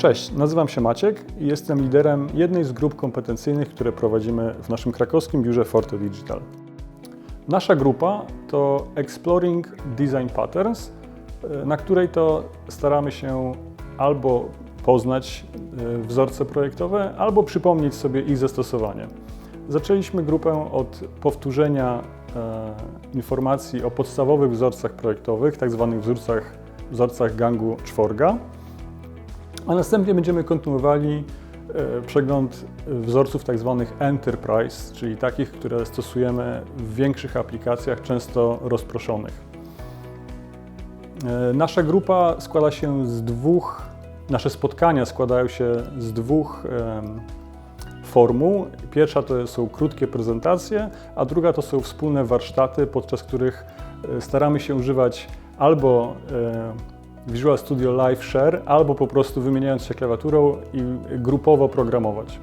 Cześć, nazywam się Maciek i jestem liderem jednej z grup kompetencyjnych, które prowadzimy w naszym krakowskim biurze Forte Digital. Nasza grupa to Exploring Design Patterns, e, na której to staramy się albo poznać e, wzorce projektowe, albo przypomnieć sobie ich zastosowanie. Zaczęliśmy grupę od powtórzenia e, informacji o podstawowych wzorcach projektowych, tak zwanych wzorcach, wzorcach gangu czworga, a następnie będziemy kontynuowali e, przegląd wzorców tak zwanych enterprise, czyli takich, które stosujemy w większych aplikacjach, często rozproszonych. E, Nasza grupa składa się z dwóch, nasze spotkania składają się z dwóch formuł. Pierwsza to są krótkie prezentacje, a druga to są wspólne warsztaty, podczas których e, staramy się używać albo Visual Studio Live Share, albo po prostu wymieniając się klawiaturą i grupowo programować.